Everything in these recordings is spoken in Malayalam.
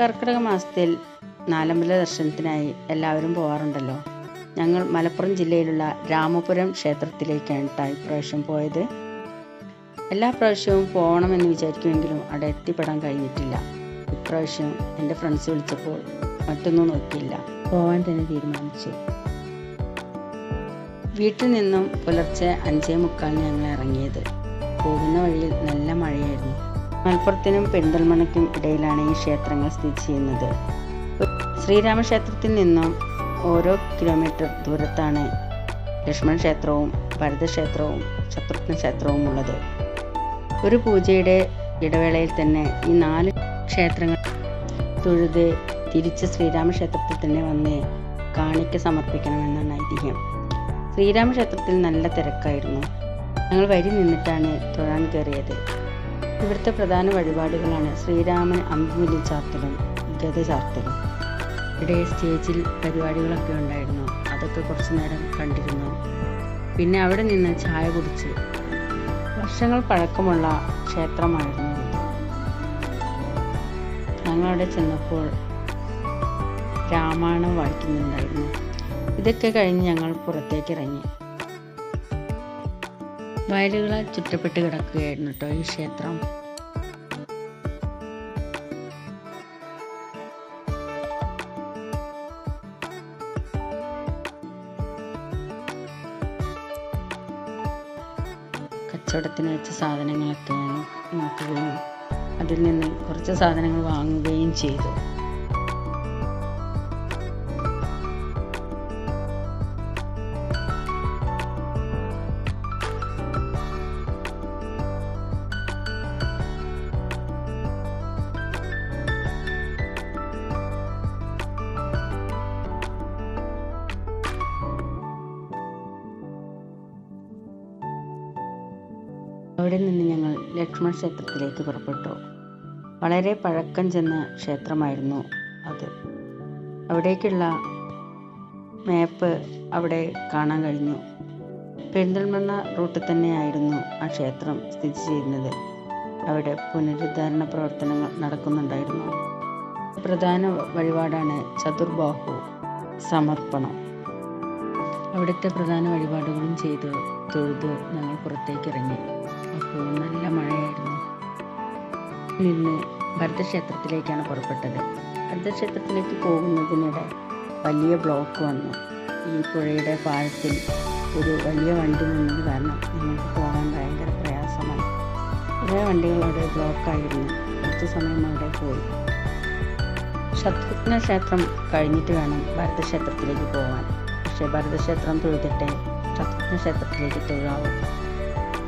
കർക്കിടക മാസത്തിൽ നാലമ്പല ദർശനത്തിനായി എല്ലാവരും പോകാറുണ്ടല്ലോ ഞങ്ങൾ മലപ്പുറം ജില്ലയിലുള്ള രാമപുരം ക്ഷേത്രത്തിലേക്കാണ് കേട്ടോ ഇപ്രാവശ്യം പോയത്. എല്ലാ പ്രാവശ്യവും പോകണമെന്ന് വിചാരിക്കുമെങ്കിലും അവിടെ എത്തിപ്പെടാൻ കഴിഞ്ഞിട്ടില്ല. ഇപ്രാവശ്യം എന്റെ ഫ്രണ്ട്സ് വിളിച്ചപ്പോൾ മറ്റൊന്നും നോക്കിയില്ല. പോകാൻ തന്നെ തീരുമാനിച്ചു. വീട്ടിൽ നിന്നും പുലർച്ചെ അഞ്ചേ മുക്കാലിന് ഞങ്ങൾ ഇറങ്ങിയത്. പോകുന്ന വഴിയിൽ നല്ല മഴയായിരുന്നു. മലപ്പുറത്തിനും പെരിന്തൽമണ്ണയ്ക്കും ഇടയിലാണ് ഈ ക്ഷേത്രങ്ങൾ സ്ഥിതി ചെയ്യുന്നത്. ശ്രീരാമക്ഷേത്രത്തിൽ നിന്നും ഓരോ കിലോമീറ്റർ ദൂരത്താണ് ലക്ഷ്മണ ക്ഷേത്രവും ഭരതക്ഷേത്രവും ശത്രുഘ്ന ക്ഷേത്രവും ഉള്ളത്. ഒരു പൂജയുടെ ഇടവേളയിൽ തന്നെ ഈ നാല് ക്ഷേത്രങ്ങൾ തൊഴുത് തിരിച്ച് ശ്രീരാമക്ഷേത്രത്തിൽ തന്നെ വന്ന് കാണിക്ക സമർപ്പിക്കണമെന്നാണ് ഐതിഹ്യം. ശ്രീരാമക്ഷേത്രത്തിൽ നല്ല തിരക്കായിരുന്നു. ഞങ്ങൾ വരി നിന്നിട്ടാണ് തൊഴാൻ കയറിയത്. ഇവിടുത്തെ പ്രധാന വഴിപാടുകളാണ് ശ്രീരാമൻ അമ്പുലി ചാർത്തലും ഗത ചാർത്തലും. ഇവിടെ സ്റ്റേജിൽ പരിപാടികളൊക്കെ ഉണ്ടായിരുന്നു. അതൊക്കെ കുറച്ച് നേരം കണ്ടിരുന്നു. പിന്നെ അവിടെ നിന്ന് ചായ കുടിച്ച് വർഷങ്ങൾ പഴക്കമുള്ള ക്ഷേത്രമായിരുന്നു ഞങ്ങളവിടെ ചെന്നപ്പോൾ രാമായണം വായിക്കുന്നുണ്ടായിരുന്നു. ഇതൊക്കെ കഴിഞ്ഞ് ഞങ്ങൾ പുറത്തേക്ക് ഇറങ്ങി. വയലുകളാൽ ചുറ്റപ്പെട്ട് കിടക്കുകയായിരുന്നു കേട്ടോ ഈ ക്ഷേത്രം. കച്ചവടത്തിന് വെച്ച സാധനങ്ങളൊക്കെ നോക്കുകയും അതിൽ നിന്ന് കുറച്ച് സാധനങ്ങൾ വാങ്ങുകയും ചെയ്തു. അവിടെ നിന്ന് ഞങ്ങൾ ലക്ഷ്മൺ ക്ഷേത്രത്തിലേക്ക് പുറപ്പെട്ടു. വളരെ പഴക്കം ചെന്ന ക്ഷേത്രമായിരുന്നു അത്. അവിടേക്കുള്ള മാപ്പ് അവിടെ കാണാൻ കഴിഞ്ഞു. പെരിന്തൽമണ്ണ റൂട്ടിൽ തന്നെയായിരുന്നു ആ ക്ഷേത്രം സ്ഥിതി ചെയ്യുന്നത്. അവിടെ പുനരുദ്ധാരണ പ്രവർത്തനങ്ങൾ നടക്കുന്നുണ്ടായിരുന്നു. പ്രധാന വഴിപാടാണ് ചതുർബാഹു സമർപ്പണം. അവിടുത്തെ പ്രധാന വഴിപാടുകളും ചെയ്ത് തൊഴുത് ഞങ്ങൾ പുറത്തേക്ക് ഇറങ്ങി അപ്പോൾ നല്ല മഴയായിരുന്നു. നിന്ന് ഭരതക്ഷേത്രത്തിലേക്കാണ് പുറപ്പെട്ടത്. ഭരതക്ഷേത്രത്തിലേക്ക് പോകുന്നതിനിടെ വലിയ ബ്ലോക്ക് വന്നു. ഈ പുഴയുടെ പാഴത്തിൽ ഒരു വലിയ വണ്ടി നിന്നത് കാരണം ഞങ്ങൾക്ക് പോകാൻ ഭയങ്കര പ്രയാസമായി. കുറേ വണ്ടികൾ ബ്ലോക്കായിരുന്നു. കുറച്ച് സമയം അവിടെ പോയി. ശത്രുഘ്ന ക്ഷേത്രം കഴിഞ്ഞിട്ട് വേണം ഭരതക്ഷേത്രത്തിലേക്ക് പോകാൻ. പക്ഷേ ഭരതക്ഷേത്രം തൊഴുതിട്ടേ ശത്രുഘ്ന ക്ഷേത്രത്തിലേക്ക് തൊഴാവൂ.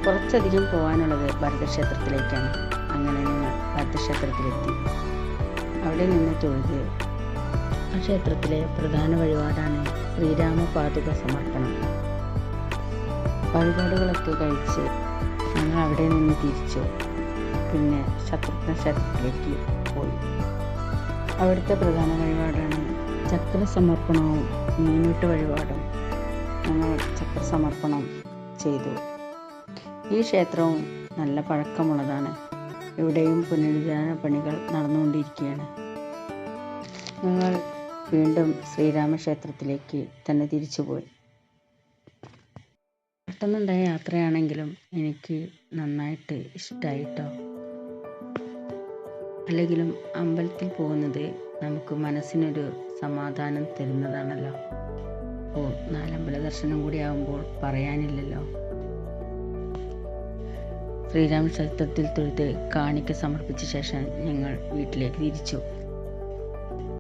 കുറച്ചധികം പോകാനുള്ളത് ഭരതക്ഷേത്രത്തിലേക്കാണ്. അങ്ങനെ ഞങ്ങൾ ഭരതക്ഷേത്രത്തിലെത്തി. അവിടെ നിന്ന് തൊഴുത് ആ ക്ഷേത്രത്തിലെ പ്രധാന വഴിപാടാണ് ശ്രീരാമ പാതുക സമർപ്പണം. വഴിപാടുകളൊക്കെ കഴിച്ച് ഞങ്ങൾ അവിടെ നിന്ന് തിരിച്ചു. പിന്നെ ശത്രുഘ്ന ക്ഷേത്രത്തിലേക്ക് പോയി. അവിടുത്തെ പ്രധാന വഴിപാടാണ് ചക്ര സമർപ്പണവും മീനൂട്ട് വഴിപാടും ഞങ്ങൾ ചക്ര സമർപ്പണം ചെയ്തു. ഈ ക്ഷേത്രവും നല്ല പഴക്കമുള്ളതാണ്. ഇവിടെയും പുനരുദ്ധാരണ പണികൾ നടന്നുകൊണ്ടിരിക്കുകയാണ്. ഞങ്ങൾ വീണ്ടും ശ്രീരാമക്ഷേത്രത്തിലേക്ക് തന്നെ തിരിച്ചുപോയി. പെട്ടെന്നുണ്ടായ യാത്രയാണെങ്കിലും എനിക്ക് നന്നായിട്ട് ഇഷ്ടമായിട്ടോ അല്ലെങ്കിലും അമ്പലത്തിൽ പോകുന്നത് നമുക്ക് മനസ്സിനൊരു സമാധാനം തരുന്നതാണല്ലോ. അപ്പോൾ നാലമ്പല ദർശനം കൂടി ആകുമ്പോൾ പറയാനില്ലല്ലോ. ശ്രീരാമ ക്ഷേത്രത്തിൽ തൊഴുത് കാണിക്ക സമർപ്പിച്ച ശേഷം ഞങ്ങൾ വീട്ടിലേക്ക് തിരിച്ചു.